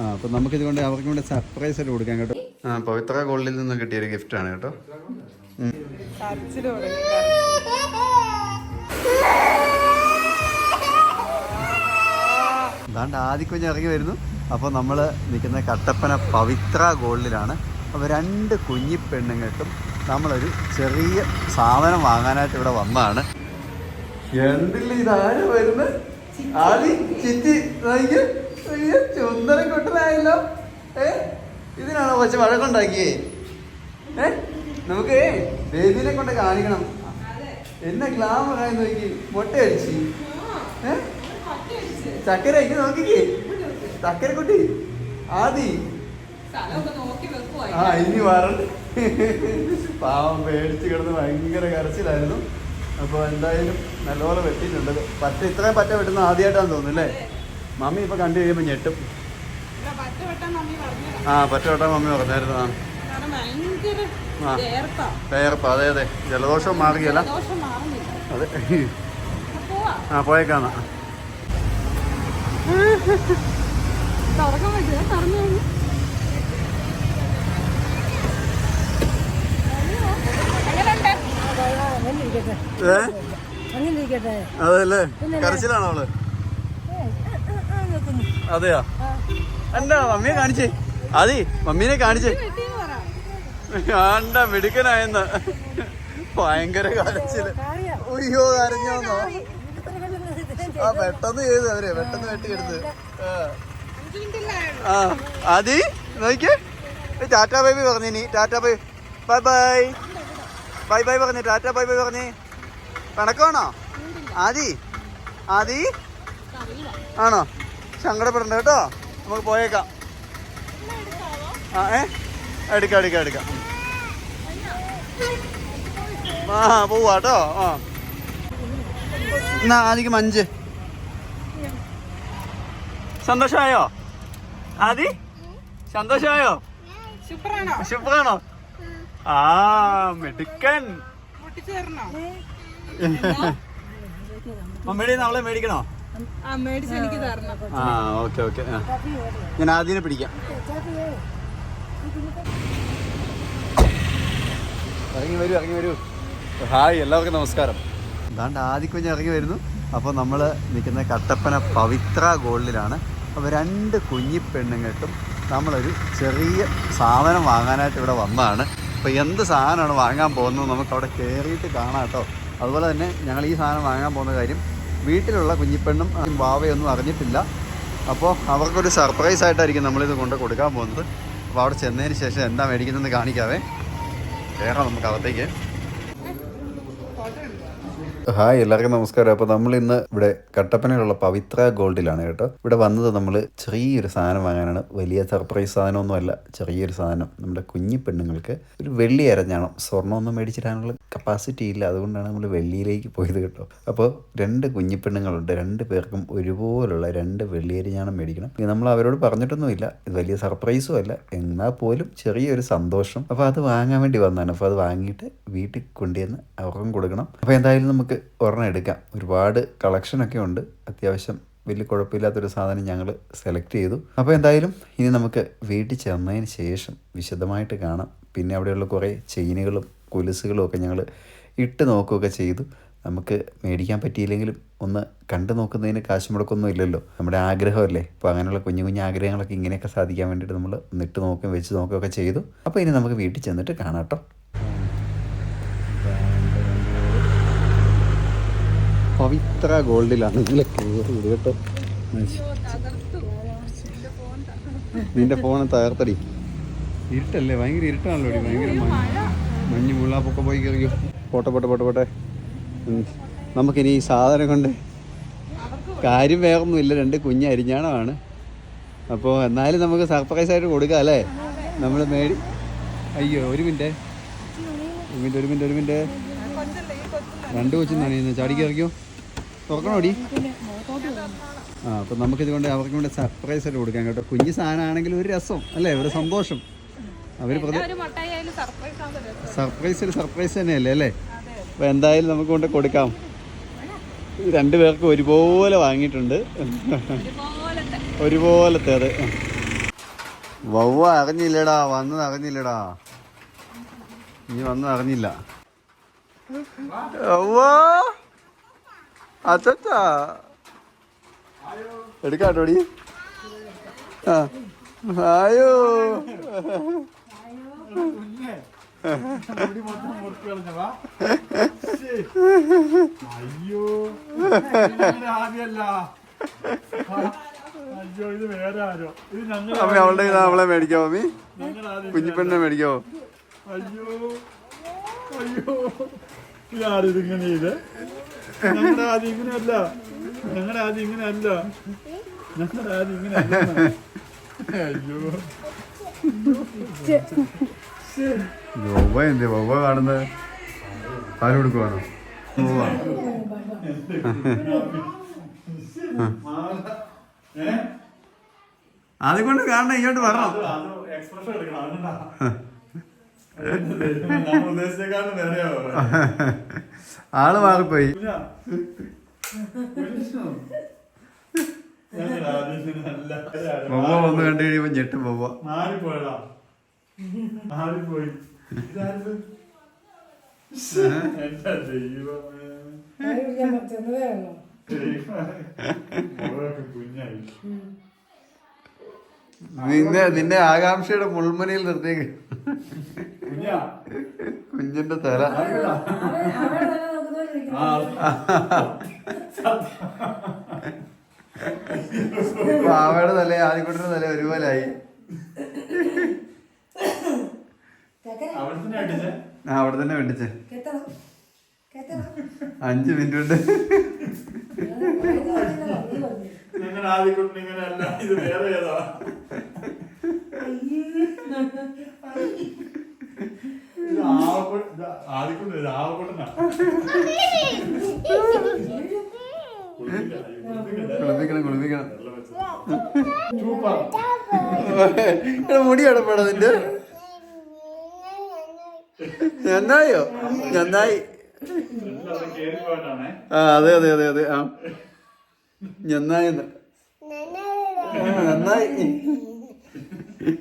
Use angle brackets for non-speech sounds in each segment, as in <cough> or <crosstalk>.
ആ അപ്പം നമുക്കിത് കൊണ്ട് അവർക്ക് വേണ്ടി സർപ്രൈസ് ആയിട്ട് കൊടുക്കാം കേട്ടോ. ആ പവിത്ര ഗോൾഡിൽ നിന്ന് കിട്ടിയ ഒരു ഗിഫ്റ്റ് ആണ് കേട്ടോ. അതാണ്ട് ആദ്യക്കുഞ്ഞ് ഇറങ്ങി വരുന്നു. അപ്പോൾ നമ്മൾ നിൽക്കുന്ന കട്ടപ്പന പവിത്ര ഗോൾഡിലാണ്. അപ്പോൾ രണ്ട് കുഞ്ഞി പെണ്ണുങ്ങൾക്കും നമ്മളൊരു ചെറിയ സാധനം വാങ്ങാനായിട്ട് ഇവിടെ വന്നതാണ്. എന്തില്ല ഇതാരും വരുന്നത് ആദ്യം ചിറ്റി ചുന്ദരം കൊട്ടനായല്ലോ. ഏ? ഇതിനാണോ കുറച്ച് വഴക്കുണ്ടാക്കിയേ? ഏ? നമുക്ക് ബേബിനെ കൊണ്ട് കാണിക്കണം. എന്നെ ഗ്ലാമറായി നോക്കി. മുട്ട അടിച്ച്. ചക്കര അയക്ക് നോക്കിക്കേ. ചക്കര കുട്ടി ആദി ആ ഇനി വരണ്ട്. പാവം പേടിച്ച് കിടന്ന് ഭയങ്കര കരച്ചിലായിരുന്നു. അപ്പോൾ എന്തായാലും നല്ലപോലെ വെട്ടിയിട്ടുണ്ട്. പറ്റ ഇത്രയും പറ്റ വെട്ടുന്ന ആദ്യമായിട്ടാന്ന് തോന്നുന്നു അല്ലേ? മമ്മി ഇപ്പൊ കണ്ടു കഴിയുമ്പോൾ ഞെട്ടും. ആ പറ്റവട്ടം മമ്മി പറഞ്ഞായിരുന്നു ആ കാരണം ഭയങ്കര ആ. വേർപ്പാ. വേർപ്പ് അതെ അതെ. ജലദോഷം മാറുകയല്ല. അതെ. ആ പോയേക്കാന്ന അതല്ലേ? കരച്ചിലാണോ അവൾ? അതെയാ? അല്ല മമ്മിയെ കാണിച്ചേ? അതെ മമ്മീനെ കാണിച്ചേ. ആണ്ട മിടുക്കനായെന്ന്. ഭയങ്കര കരച്ചിൽ. അയ്യോ കരഞ്ഞോന്നോ ആ പെട്ടെന്ന് ചെയ്ത് അവരെ പെട്ടെന്ന് വെട്ടിയെടുത്ത്. ആ. ആദി നോക്കിയേ. ടാറ്റാ ബൈബി പറഞ്ഞു ഇനി. Tata bye bye bye. Bye bye പറഞ്ഞു ടാറ്റാ ബൈ ബൈ പറഞ്ഞു. കണക്കാണോ? ആദി ആദി. ആണോ? സങ്കടപ്പെടണ്ട കേട്ടോ. നമുക്ക് പോയേക്കാം. ആ ഏ? എടുക്കാം എടുക്കാം എടുക്കാം. ആ പോവാ കേട്ടോ. ആ. എന്നാ ആദിക്ക് മഞ്ച് സന്തോഷമായോ? ആദി? സന്തോഷമായോ? സൂപ്പറാണോ ആ മെടുക്കൻ. മമ്മിയുടെ അവളെ മേടിക്കണോ? ആ ആ ഓക്കെ ഓക്കെ. ഞാൻ ആദ്യം പിടിക്കാം. ഇറങ്ങി വരൂ ഇറങ്ങി വരൂ. ഹായ് എല്ലാവർക്കും നമസ്കാരം. ഇതാണ്ട് ആദ്യം കുഞ്ഞ് ഇറങ്ങി വരുന്നു. അപ്പോൾ നമ്മൾ നിൽക്കുന്ന കട്ടപ്പന പവിത്ര ഗോൾഡിലാണ്. അപ്പോൾ രണ്ട് കുഞ്ഞി പെണ്ണുങ്ങൾക്കും നമ്മളൊരു ചെറിയ സാധനം വാങ്ങാനായിട്ട് ഇവിടെ വന്നതാണ്. അപ്പോൾ എന്ത് സാധനമാണ് വാങ്ങാൻ പോകുന്നത്? നമുക്ക് അവിടെ കയറിയിട്ട് കാണാം കേട്ടോ. അതുപോലെ തന്നെ ഞങ്ങൾ ഈ സാധനം വാങ്ങാൻ പോകുന്ന കാര്യം വീട്ടിലുള്ള കുഞ്ഞിപ്പെണ്ണും വാവയൊന്നും അറിഞ്ഞിട്ടില്ല. അപ്പോൾ അവർക്കൊരു സർപ്രൈസ് ആയിട്ടായിരിക്കും നമ്മളിത് കൊണ്ട് കൊടുക്കാൻ പോകുന്നത്. അപ്പോൾ അവിടെ ചെന്നതിന് ശേഷം എന്താ മേടിക്കുന്നതെന്ന് കാണിക്കാവേ. കയറാം നമുക്ക് അകത്തേക്ക് ഹായ് എല്ലാവർക്കും നമസ്കാരം. അപ്പോൾ നമ്മൾ ഇന്ന് ഇവിടെ കട്ടപ്പനയിലുള്ള പവിത്ര ഗോൾഡിലാണ് കേട്ടോ. ഇവിടെ വന്നത് നമ്മൾ ചെറിയൊരു സാധനം വാങ്ങാനാണ്. വലിയ സർപ്രൈസ് സാധനമൊന്നുമല്ല ചെറിയൊരു സാധനം. നമ്മുടെ കുഞ്ഞു പെണ്ണുങ്ങൾക്ക് ഒരു വെള്ളി അരഞ്ഞാണം. സ്വർണമൊന്നും മേടിച്ചിടാനുള്ള കപ്പാസിറ്റി ഇല്ല. അതുകൊണ്ടാണ് നമ്മൾ വെള്ളിയിലേക്ക് പോയത് കേട്ടോ. അപ്പോൾ രണ്ട് കുഞ്ഞു പെണ്ണുങ്ങളുണ്ട്. രണ്ട് പേർക്കും ഒരുപോലുള്ള രണ്ട് വെള്ളി അരിഞ്ഞാണം മേടിക്കണം. നമ്മൾ അവരോട് പറഞ്ഞിട്ടൊന്നുമില്ല. ഇത് വലിയ സർപ്രൈസും അല്ല. എന്നാൽ പോലും ചെറിയൊരു സന്തോഷം. അപ്പോൾ അത് വാങ്ങാൻ വേണ്ടി വന്നതാണ്. അപ്പോൾ അത് വാങ്ങിയിട്ട് വീട്ടിൽ കൊണ്ടുവന്ന് അവർക്കും കൊടുക്കണം. അപ്പോൾ എന്തായാലും നമുക്ക് ഒരെണ്ണം എടുക്കാം. ഒരുപാട് കളക്ഷനൊക്കെ ഉണ്ട്. അത്യാവശ്യം വലിയ കുഴപ്പമില്ലാത്തൊരു സാധനം ഞങ്ങൾ സെലക്ട് ചെയ്തു. അപ്പോൾ എന്തായാലും ഇനി നമുക്ക് വീട്ടിൽ ചെന്നതിന് ശേഷം വിശദമായിട്ട് കാണാം. പിന്നെ അവിടെയുള്ള കുറേ ചെയിനുകളും കൊലുസുകളും ഒക്കെ ഞങ്ങൾ ഇട്ട് നോക്കുകയൊക്കെ ചെയ്തു. നമുക്ക് മേടിക്കാൻ പറ്റിയില്ലെങ്കിലും ഒന്ന് കണ്ടു നോക്കുന്നതിന് കാശ് മുടക്കൊന്നും ഇല്ലല്ലോ. നമ്മുടെ ആഗ്രഹമല്ലേ. അപ്പോൾ അങ്ങനെയുള്ള കുഞ്ഞു കുഞ്ഞു ആഗ്രഹങ്ങളൊക്കെ ഇങ്ങനെയൊക്കെ സാധിക്കാൻ വേണ്ടിയിട്ട് നമ്മൾ നിട്ട് നോക്കുകയും വെച്ച് നോക്കുകയൊക്കെ ചെയ്തു. അപ്പോൾ ഇനി നമുക്ക് വീട്ടിൽ ചെന്നിട്ട് കാണാം കേട്ടോ. പവിത്ര ഗോൾഡിലാണ്. നിങ്ങളെ കയറിയത് കേട്ടോ. നിന്റെ ഫോണ് തകർത്തടി. ഇരുട്ടല്ലേ? ഭയങ്കര ഇരുട്ടാണല്ലോ ഭയങ്കര മഞ്ഞ്. മുള്ളാപ്പൊക്കെ പോയി കയറിയോ? പോട്ടെ പോട്ടെ പോട്ടെ പോട്ടെ. നമുക്കിനി ഈ സാധനം കൊണ്ട് കാര്യം വേറൊന്നുമില്ല. രണ്ട് കുഞ്ഞ് അരിഞ്ഞാണമാണ്. അപ്പോൾ എന്നാലും നമുക്ക് സർപ്രൈസ് ആയിട്ട് കൊടുക്കാം അല്ലേ? നമ്മൾ മേടി അയ്യോ ഒരു മിനിറ്റ്. ഒരു മിനിറ്റ് ഒരു മിനിറ്റ് ഒരു മിനിറ്റ്. രണ്ട് കൊച്ചു നനയുന്നു ചാടി കയറിക്കോ തുറക്കണോടി? ആ അപ്പം നമുക്ക് ഇതുകൊണ്ട് അവർക്ക് വേണ്ടി സർപ്രൈസ് ആയിട്ട് കൊടുക്കാൻ കേട്ടോ. കുഞ്ഞു സാധനമാണെങ്കിൽ ഒരു രസം അല്ലേ? ഒരു സന്തോഷം. അവർ ആയാലും സർപ്രൈസ് തന്നെയല്ലേ അല്ലേ? അപ്പോൾ എന്തായാലും നമുക്ക് കൊണ്ട് കൊടുക്കാം. രണ്ടു പേർക്ക് ഒരുപോലെ വാങ്ങിയിട്ടുണ്ട്. ഒരുപോലത്തെ അത്. വവ്വ അറിഞ്ഞില്ലടാ. വന്നത് അറിഞ്ഞില്ലടാ. ഇനി വന്നത് അറിഞ്ഞില്ല. വവ്വ അച്ചാ എടുക്കാട്ടോടി. ആ. ആയോ. അയ്യോ. അയ്യോ ഇത് വേറെ ആരോ? ഇത് ഞങ്ങൾ അമ്മ അവളുടെ അവളെ മേടിക്കാവോ ആദ്യം കുഞ്ഞിപ്പെണ്ണെ മേടിക്കാവോ? അയ്യോ. അയ്യോ. ഇതിങ്ങനെ ഇത്? ഞങ്ങളുടെ ആദ്യം ഇങ്ങനെയല്ല. ഞങ്ങളുടെ ആദ്യം ഇങ്ങനെയല്ല. ഞങ്ങളുടെ ആദ്യം ഇങ്ങനെയല്ല. അയ്യോ. വവ്വ എന്ത് വവ്വ കാണുന്നത് പാൽ കൊടുക്കുവാണോ? വവ്വ. ഏ അത് കൊണ്ട് കാണണം ഇങ്ങോട്ട് വരണം. എക്സ്പ്രഷൻ എടുക്കണം അതുകൊണ്ടാ. ഉദ്ദേശിച്ചേക്കാളും വേറെയാ. ആൾ മാറിപ്പോയി. വന്ന് കണ്ടു കഴിയുമ്പോ ഞെട്ടും കുഞ്ഞായി. നിന്നെ നിന്നെ ആകാംക്ഷയുടെ മുൾമുനയിൽ നിർത്തിയേക്ക്. കുഞ്ഞിന്റെ തല. പാവയുടെ തല ആദ്യക്കൂട്ടിന്റെ തല ഒരുപോലായി. അവിടെ തന്നെ അടിച്ചേ ആ അവിടെ തന്നെ വെട്ടിച്ചേ അഞ്ച് മിനിറ്റ് ഉണ്ട് കൊണ്ട് ഇങ്ങനെയല്ല ഇത് വേറെ ഏതാ? കുളിപ്പിക്കണം കുളിപ്പിക്കണം. മുടി അടപ്പാടാ നിന്റെ. നന്നായോ? നന്നായി. ആ അതെ അതെ അതെ അതെ ആ. നന്നായി നന്നായി.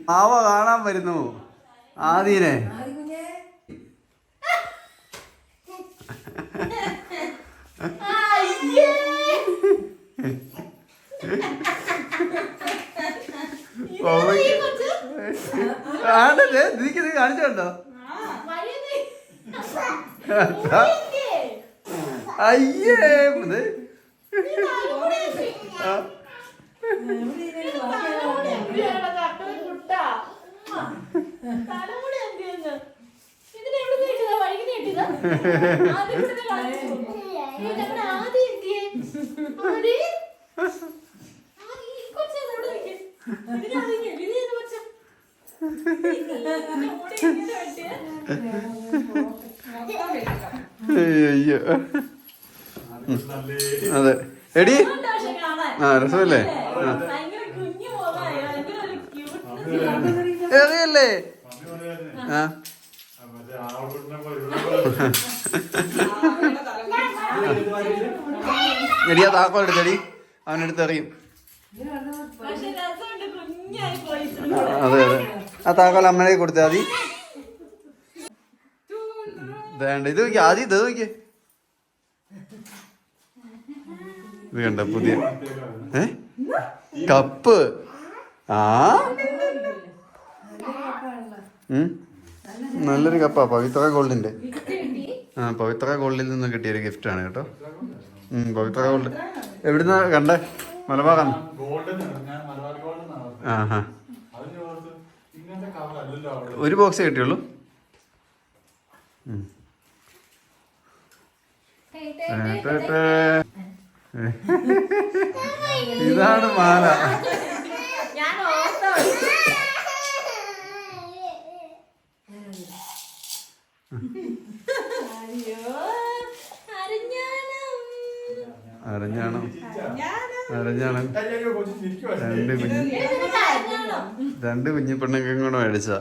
ആവ കാണാൻ വരുന്നു. ആദീനെ. ആണല്ലേ? നിനക്കിത് കാണിച്ചോണ്ടോ? അയ്യേ ഇത്. ആ, അയ്യോ അയ്യോ. അതെ. എടി. ആ രസമല്ലേ? എറിയല്ലേ ആ <laughs> ആ മറ്റേ ആവക്കൊണ്ടനെ പോലെ ഇവിടെ പോലെ. എടി ആ താക്കോൽ എടുത്തടി. അവനെടുത്ത് എറിയും അതെ അതെ. ആ താക്കോൽ അമ്മയെ കൊടുത്താൽ മതി. വേണ്ട ഇത് നോക്കി ആദ്യം ഇത് നോക്കിയേ ഇത് കണ്ട പുതിയ ഏ? കപ്പ്. ആ? ഉം. നല്ലൊരു കപ്പാ പവിത്ര ഗോൾഡിന്റെ. ആ പവിത്ര ഗോൾഡിൽ നിന്ന് കിട്ടിയൊരു ഗിഫ്റ്റ് ആണ് കേട്ടോ. പവിത്ര ഗോൾഡ്. എവിടുന്ന കണ്ടേ? മലബാറാണ്. ആ ഹാ. ഒരു ബോക്സ് കിട്ടിയുള്ളൂ. ഇതാണ് മാല ഞാൻ ഓർത്തോ അയ്യോ അരഞ്ഞാനം അരഞ്ഞാണം അരഞ്ഞാണം. രണ്ട് കുഞ്ഞു രണ്ട് കുഞ്ഞി പെണ്ണുങ്ങളും കൂടെ മേടിച്ചാ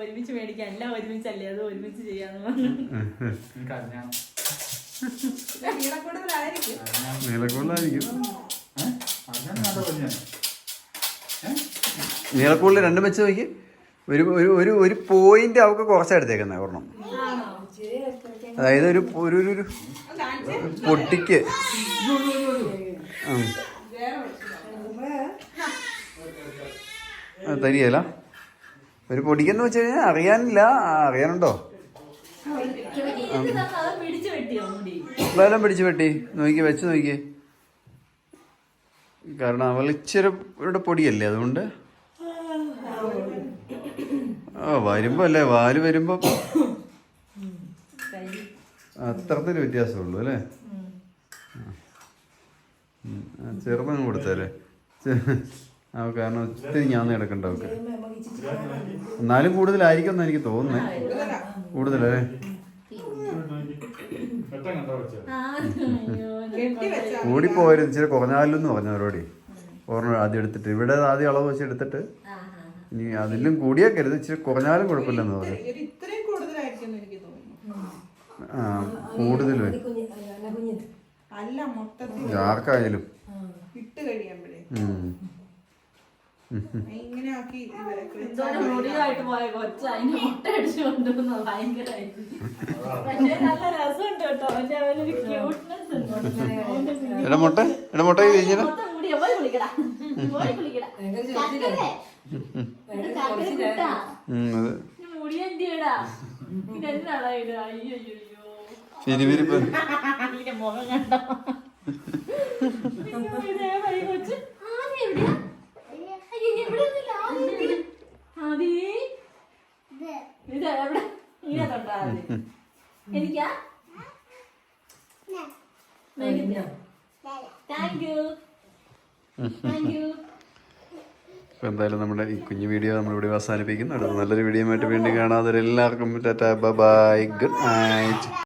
ഒരുമിച്ച് മേടിക്കാം. എല്ലാം ഒരുമിച്ചല്ലേ? അത് ഒരുമിച്ച് ചെയ്യാന്ന് പറഞ്ഞു? നീളക്കൂടിൽ രണ്ടും വെച്ച് നോക്കി. ഒരു ഒരു ഒരു ഒരു പോയിന്റ് അവൾക്ക് കുറച്ചാ എടുത്തേക്കുന്നത് ഒരെണ്ണം. അതായത് ഒരു ഒരു ഒരു- പൊട്ടിക്ക്. തരികയല്ല. ഒരു പൊടിക്കെന്ന് വെച്ച് കഴിഞ്ഞാൽ അറിയാനില്ല. അറിയാനുണ്ടോ? എല്ലാം പിടിച്ചു വെട്ടി. നോക്കി വെച്ച് നോക്കി. കാരണം അവൾ ഇച്ചിരി പൊടിയല്ലേ അതുകൊണ്ട്? വരുമ്പോ അല്ലേ വാൽ വരുമ്പോ അത്രത്തിന് വ്യത്യാസമുള്ളൂ അല്ലേ? ചെറുപ്പം കൊടുത്തല്ലേ ആ കാരണം ഒത്തിരി ഞാൻ കിടക്കണ്ട അവൾക്ക്. എന്നാലും കൂടുതലായിരിക്കും എന്ന് എനിക്ക് തോന്നുന്നേ. കൂടുതലല്ലേ? കൂടിപ്പോയത് ഇച്ചിരി കുറഞ്ഞാലും എന്ന് പറഞ്ഞു അവരോട് ഓർമ്മ ആദ്യം എടുത്തിട്ട് ഇവിടെ ആദ്യം അളവ് വെച്ച് എടുത്തിട്ട് ഇനി അതിലും കൂടിയേക്കരുത് ഇച്ചിരി കുറഞ്ഞാലും കുഴപ്പമില്ലെന്ന് തോന്നുന്നു. ആ കൂടുതൽ അല്ല മൊത്തത്തിൽ ആർക്കായാലും. ഇട്ട് കഴിയുമ്പോഴേ. ഇങ്ങനെ ആക്കി ഇവരൊക്കെ എന്തോരം മുടിയായിട്ട് ഇതിന്റെ മുഖം കണ്ടോ? എനിക്കാ? താങ്ക് യു താങ്ക് യു അപ്പോൾ എന്തായാലും നമ്മുടെ ഈ കുഞ്ഞു വീഡിയോ നമ്മളിവിടെ അവസാനിപ്പിക്കുന്നു. അടുത്ത നല്ലൊരു വീഡിയോ ആയിട്ട് വീണ്ടും കാണാതെ എല്ലാവർക്കും ടാറ്റാ ബൈ ഗുഡ് നൈറ്റ്.